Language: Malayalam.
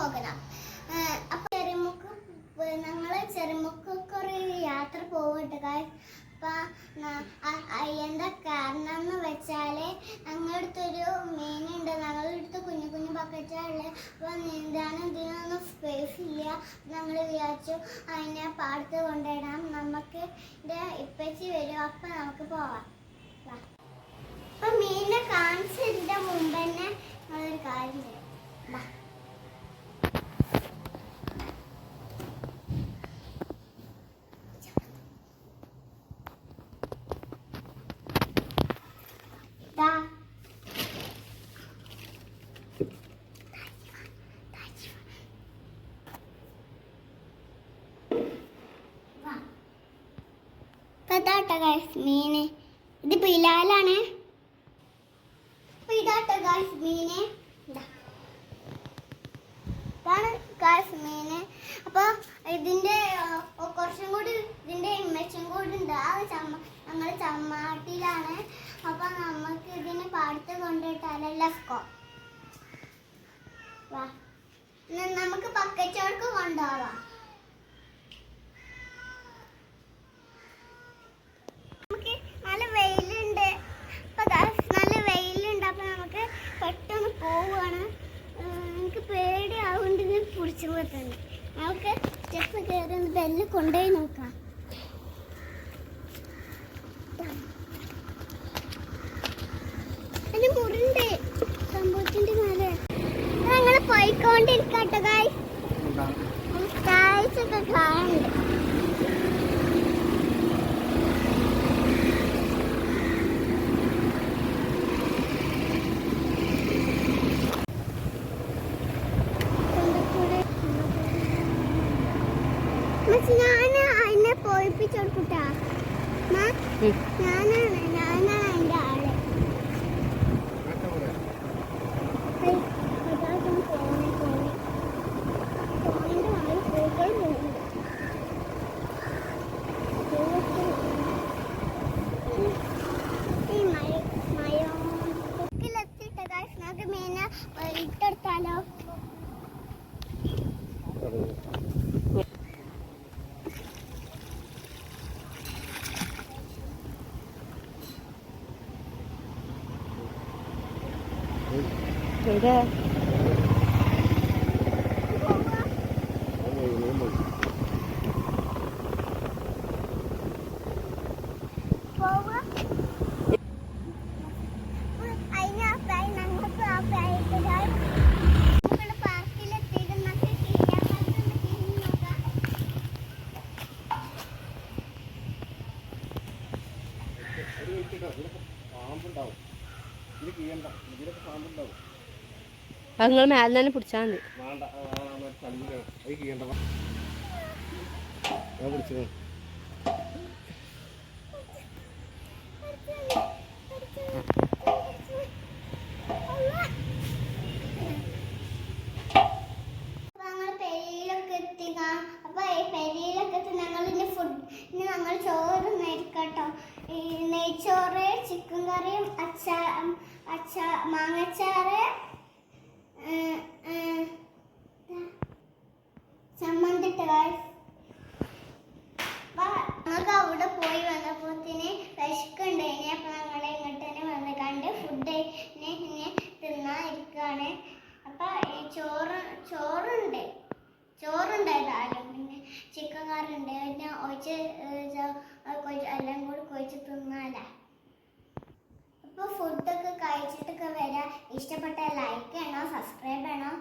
പോകണം. അപ്പൊ ചെറുമുക്ക് ഞങ്ങൾ ചെറുമുക്കൊക്കെ ഒരു യാത്ര പോകട്ടെ അപ്പൊ എന്താ കാരണം എന്ന് വെച്ചാൽ ഞങ്ങളടുത്തൊരു മീനുണ്ട്. ഞങ്ങളുടെ അടുത്ത് കുഞ്ഞു കുഞ്ഞു ബക്കറ്റുകളിൽ അപ്പോൾ നീന്താനും ഇതിനൊന്നും സ്പേസ് ഇല്ല. ഞങ്ങൾ വിചാരിച്ചു അതിനെ പാടത്ത് കൊണ്ടിടാം നമുക്ക് ഇപ്പച്ചി വരും. അപ്പൊ നമുക്ക് പോവാം. അപ്പൊ മീനിനെ കാണിച്ചതിന്റെ മുമ്പ് തന്നെ guys മീന് ഇത് ബിലാലാണ് ഇതാട്ടോ ഗായ്സ് മീന് ഇതാ. ഇതാണ് ഗായ്സ് മീന് അപ്പൊ ഇതിന്റെ ആ, കുറച്ചും കൂടി ഇതിന്റെ ഇമ്മച്ചും കൂടി ഉണ്ട്. ആ ചമ്മ ഞങ്ങൾ ചമ്മാട്ടിലാണ് അപ്പൊ നമുക്ക് ഇതിനെ പാടത്ത് കൊണ്ടിട്ടാലല്ല സ്കോ വാ. നമുക്ക് പക്കച്ചോർക്ക് കൊണ്ടുപോവാം. ബെല്ല് കൊണ്ടുപോയി നോക്കാം. അതിന് മുറിണ്ട്. സംഭവത്തിന്റെ മേലെ. ഞങ്ങൾ പോയിക്കൊണ്ടിരിക്കട്ടെ ഗായ്സ് കാഴ്ചയൊക്കെ കാണുന്നുണ്ട്. ഞാൻ അതിനെ പോയിപ്പിച്ചോട്കൂട്ടാ ഞാനാണ് നോക്കാം പാമ്പുണ്ടാവും. ഇത് കീയണ്ട ഇതിലൊക്കെ പാമ്പുണ്ടാവും. അത് നിങ്ങൾ മേലെ തന്നെ പിടിച്ചാൽ മതി. ഞങ്ങൾ ചോറ് നേരിക്കട്ടോ ഈ നെയ്ച്ചോറ് ചിക്കൻ കറിയും അച്ചാ അച്ചാ മാങ്ങച്ചാറ് ചമ്മന്തിട്ട് ഞങ്ങൾക്ക് അവിടെ പോയി വന്നപ്പോത്തിന് വിശക്കുണ്ടായിനി അപ്പൊ ഞങ്ങൾ ഇങ്ങോട്ട് തന്നെ വന്ന് കണ്ട് ഫുഡ് തിന്നാൻ ഇരിക്കാണ് അപ്പൊ ചോറ് ചോറുണ്ട്. ചോറുണ്ടായതായാലും പിന്നെ ചിക്കൻ കറി ഉണ്ട്. പിന്നെ ഒഴിച്ച് എല്ലാം കൂടി കൊഴിച്ച് തിന്നാല. അപ്പൊ ഫുഡൊക്കെ കഴിച്ചിട്ടൊക്കെ ഇഷ്ടപ്പെട്ട ലൈക്ക് ചെയ്യണം സബ്സ്ക്രൈബ് ചെയ്യണം.